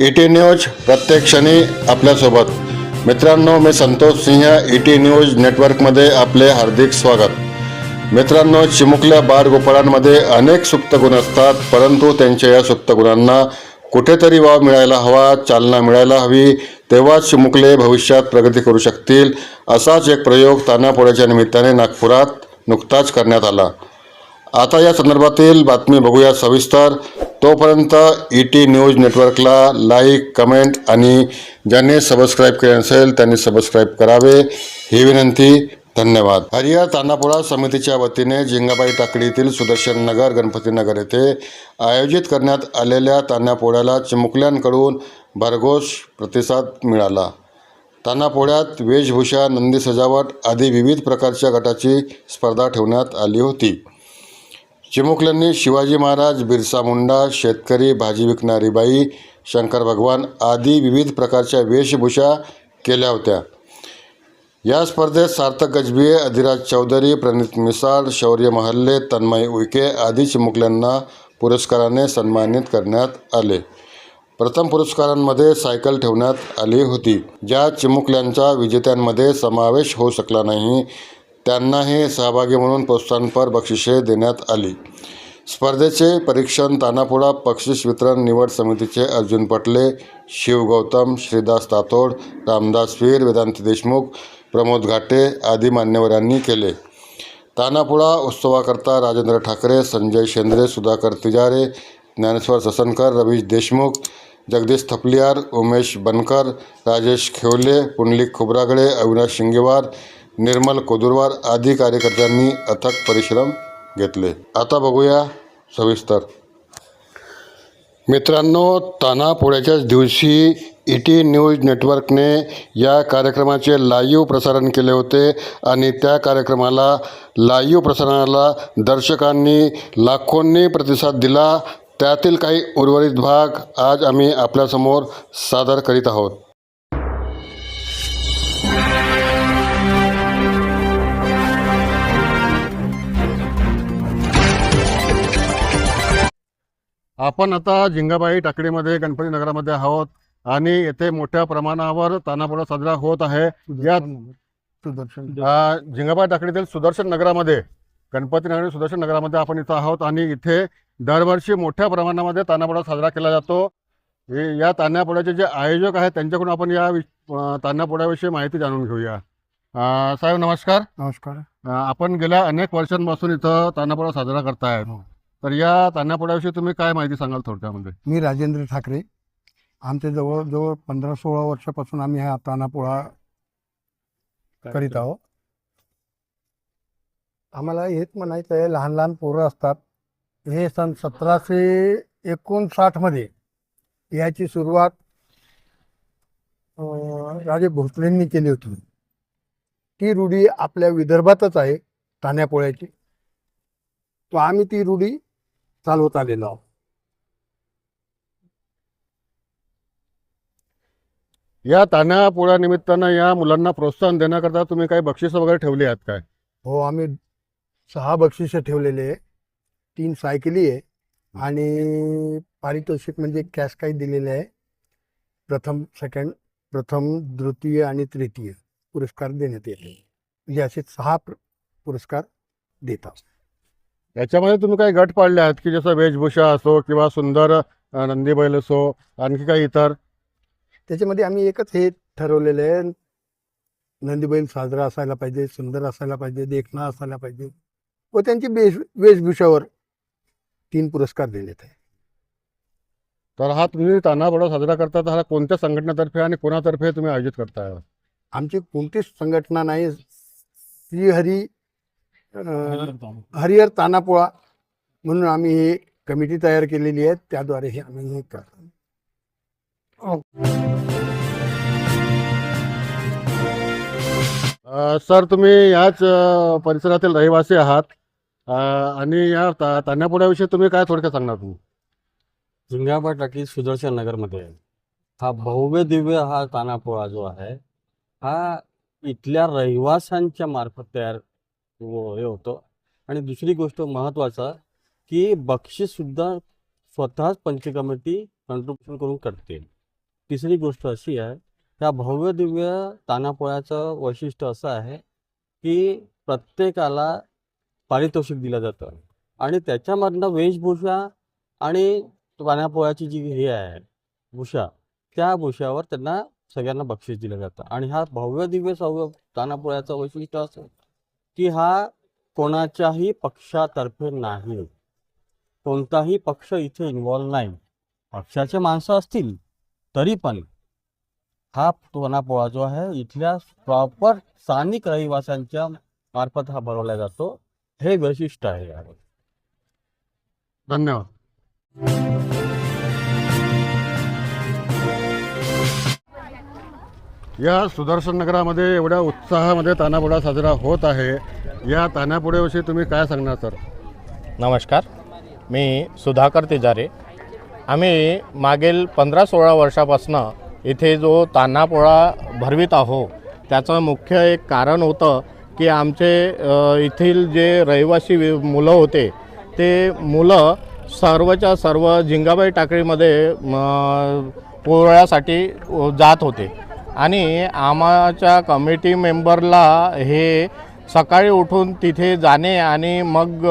E T news प्रत्येक क्षणी आपल्यासोबत. मित्रांनो मी Santosh Singh E T news नेटवर्कमध्ये आपले हार्दिक स्वागत. मित्रांनो चिमुकल्या बाळगोपाळांमध्ये अनेक सुप्त गुण असतात परंतु त्यांच्या या सुप्त गुणांना कुठेतरी वाव मिळायला हवा चालना मिळायला हवी तेव्हाच चिमुकले भविष्यात प्रगती करू शकतील असाच एक प्रयोग तानापोळ्याच्या निमित्ताने नागपुरात नुकताच करण्यात आला. आता या संदर्भातील बातमी बघूया सविस्तर. तोपर्यंत ई टी न्यूज नेटवर्कला लाईक कमेंट आणि ज्यांनी सबस्क्राईब केले नसेल त्यांनी सबस्क्राईब करावे. ही विनंती धन्यवाद. हरिहर तानापोळा समितीच्या वतीने जिंगाबाई टाकडीतील सुदर्शन नगर गणपतीनगर येथे आयोजित करण्यात आलेल्या तान्यापोळ्याला चिमुकल्यांकडून भरघोस प्रतिसाद मिळाला. तानापोळ्यात वेशभूषा नंदी सजावट आदी विविध प्रकारच्या गटाची स्पर्धा ठेवण्यात आली होती. चिमुकल्यांनी शिवाजी महाराज बिरसा मुंडा शेतकरी भाजी विकणारी बाई शंकर भगवान आदी विविध प्रकारच्या वेशभूषा केल्या होत्या. या स्पर्धेत सार्थक गजबिये अधिराज चौधरी प्रणित मिसाळ शौर्य महल्ले तन्मय उईके आदी चिमुकल्यांना पुरस्काराने सन्मानित करण्यात आले. प्रथम पुरस्कारांमध्ये सायकल ठेवण्यात आली होती. ज्या चिमुकल्यांचा विजेत्यांमध्ये समावेश होऊ शकला नाही त्यांनाही सहभागी म्हणून प्रोत्साहनपर बक्षिसे देण्यात आली. स्पर्धेचे परीक्षण तानापुडा बक्षीस वितरण निवड समितीचे अर्जुन पटले शिव गौतम श्रीदास तातोड रामदास वीर वेदांत देशमुख प्रमोद घाटे आदी मान्यवरांनी केले. तानापुळा उत्सवाकरता राजेंद्र ठाकरे संजय शेंद्रे सुधाकर तिजारे ज्ञानेश्वर ससनकर रवीश देशमुख जगदीश थपलियार उमेश बनकर राजेश खेवले पुंडलिक खोब्रागडे अविनाश शिंगेवार निर्मल कोदुरवार आदी कार्यकर्त्यांनी अथक परिश्रम घेतले. आता बघूया सविस्तर. मित्रांनो तानापोळ्याच्याच दिवशी ई टी न्यूज नेटवर्कने या कार्यक्रमाचे लाईव्ह प्रसारण केले होते आणि त्या कार्यक्रमाला लाईव्ह प्रसारणाला दर्शकांनी लाखोंनी प्रतिसाद दिला. त्यातील काही उर्वरित भाग आज आम्ही आपल्यासमोर सादर करीत आहोत. आपण आता जिंगाबाई टाकडीमध्ये गणपती नगरामध्ये आहोत आणि येथे मोठ्या प्रमाणावर तानापोळा साजरा होत आहे. या सुदर्शन झिंगाबाई टाकडीतील सुदर्शन नगरामध्ये गणपती नगर सुदर्शन नगरामध्ये आपण इथं आहोत आणि इथे दरवर्षी मोठ्या प्रमाणामध्ये तानापोळा साजरा केला जातो. या तान्यापोळ्याचे जे आयोजक आहेत त्यांच्याकडून आपण या तान्यापोळ्याविषयी माहिती जाणून घेऊया. साहेब नमस्कार. नमस्कार. आपण गेल्या अनेक वर्षांपासून इथं तान्यापोळा साजरा करतायत. हो. तर या तान्यापोळ्याविषयी तुम्ही काय माहिती सांगाल थोडक्यामध्ये? मी राजेंद्र ठाकरे. आमचे जवळजवळ पंधरा सोळा वर्षापासून आम्ही हा तानापोळा करीत आहोत. आम्हाला हेच म्हणायचं आहे लहान लहान पोरं असतात. हे सन सतराशे एकोणसाठमध्ये याची सुरुवात राजे भोसलेंनी केली होती. ती रूढी आपल्या विदर्भातच आहे तान्यापोळ्याची तो आम्ही ती रूढी चालवत आलेलो आहोत या तान्यापोळ्या निमित्तानं या मुलांना प्रोत्साहन देण्याकरता तुम्ही काही बक्षीस वगैरे ठेवली आहेत काय? हो आम्ही सहा बक्षिसं ठेवलेले आहे. तीन सायकली आहे आणि पारितोषिक म्हणजे कॅश काही दिलेले आहे. प्रथम सेकंड प्रथम द्वितीय आणि तृतीय पुरस्कार देण्यात येते म्हणजे असे सहा प्र- पुरस्कार देतात. याच्यामध्ये तुम्ही काही गट पाडले आहेत की जसं वेशभूषा असो किंवा सुंदर नंदी बैल असो आणखी काही इतर? त्याच्यामध्ये आम्ही एकच हे ठरवलेलं आहे. नंदीबैल साजरा असायला पाहिजे सुंदर असायला पाहिजे देखणा असायला पाहिजे. व त्यांची वेश वेशभूषावर तीन पुरस्कार देण्यात आहे. तर हा तुम्ही तानापोळा साजरा करता तर हा कोणत्या संघटनेतर्फे आणि कोणातर्फे तुम्ही आयोजित करताय? आमची कोणतीच संघटना नाही. श्रीहरी हरिहर तानापोळा म्हणून आम्ही ही कमिटी तयार केलेली आहे. त्याद्वारे हे आम्ही हे करतो. अ, सर तुम्ही याच परिसरातील रहिवासी आहात. आणि या ता तान्यापोळ्याविषयी तुम्ही काय थोडक्यात सांगणार तुम्ही? झिंगाबा टाकी सुदर्शन नगरमध्ये. हा भव्य दिव्य हा तानापोळा जो आहे हा इथल्या रहिवाशांच्या मार्फत तयार हो- हे होतो. आणि दुसरी गोष्ट महत्त्वाचा की बक्षीस सुद्धा स्वतःच पंचकमिटी कंट्रीब्युशन करून करते तिसरी गोष्ट अशी आहे त्या भव्य दिव्य तानापोळ्याचं वैशिष्ट्य असं आहे की प्रत्येकाला पारितोषिक दिलं जातं. आणि त्याच्यामधनं वेशभूषा आणि तानापोळ्याची जी हे आहे भूषा त्या भूषावर त्यांना सगळ्यांना बक्षीस दिलं जातं. आणि हा भव्य दिव्य सव्य तानापोळ्याचं वैशिष्ट्य असं की हा कोणाच्याही पक्षातर्फे नाही. कोणताही पक्ष इथे इन्व्हॉल्व नाही. पक्षाचे माणसं असतील तरी पण हा तानापोळा जो आहे इथल्या प्रॉपर स्थानिक रहिवाशांच्या मार्फत हा भरवला जातो. हे वैशिष्ट्य आहे. धन्यवाद. या सुदर्शन नगरामध्ये एवढ्या उत्साहामध्ये तानापोळा साजरा होत आहे. या तानापोळ्याविषयी तुम्ही काय सांगणार सर? नमस्कार. मी सुधाकर तिजारे. आम्ही मागील पंधरा सोळा वर्षापासून इथे जो तान्हापोळा भरवित आहो त्याचं मुख्य एक कारण होतं की आमचे येथील जे रहिवासी वि- मुलं होते ते मुलं सर्वच्या सर्व झिंगाबाई टाकळीमध्ये पोळ्यासाठी जात होते. आणि आमच्या कमिटी मेंबरला हे सकाळी उठून तिथे जाणे आणि मग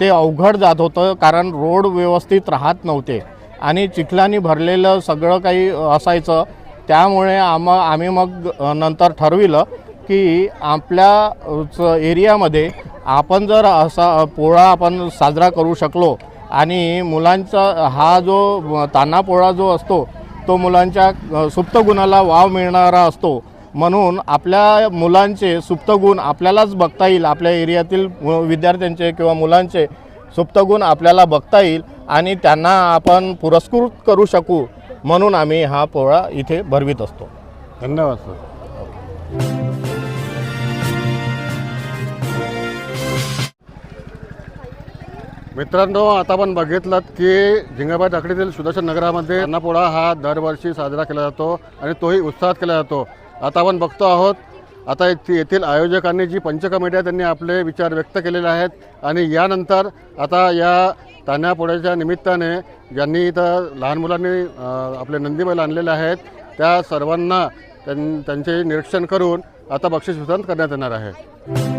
ते अवघड जात होतं कारण रोड व्यवस्थित राहत नव्हते. आणि चिखलानी भरलेलं सगळं काही असायचं. त्यामुळे आम आम्ही मग नंतर ठरविलं की आपल्या एरियामध्ये आपण जर असा पोळा आपण साजरा करू शकलो आणि मुलांचा हा जो तान्हा पोळा जो असतो तो मुलांच्या सुप्तगुणाला सुप्त गुणाला वाव मिळणारा असतो. म्हणून आपल्या मुलांचे सुप्त गुण आपल्यालाच बघता येईल. आपल्या एरियातील विद्यार्थ्यांचे किंवा मुलांचे सुप्त गुण आपल्याला बघता येईल आणि त्यांना आपण पुरस्कृत करू शकू. म्हणून आम्ही हा पोळा इथे भरवित असतो. धन्यवाद सर. मित्रांनो आता आपण बघितलं की झिंगाबाई टाकडीतील सुदर्शन नगरामध्ये अन्नपोळा हा दरवर्षी साजरा केला जातो आणि तोही उत्साहात केला जातो. आता आपण बघतो आहोत आता येथील आयोजकांनी जी पंचकमिटी आहे त्यांनी आपले विचार व्यक्त केलेले आहेत आणि यानंतर आता या तान्यापोळ्याच्या निमित्ताने ज्यांनी इथं लहान मुलांनी आपले नंदीबैल आणलेले आहेत त्या सर्वांना त्यां त्यांचे निरीक्षण करून आता बक्षीस वितरण करण्यात येणार आहे.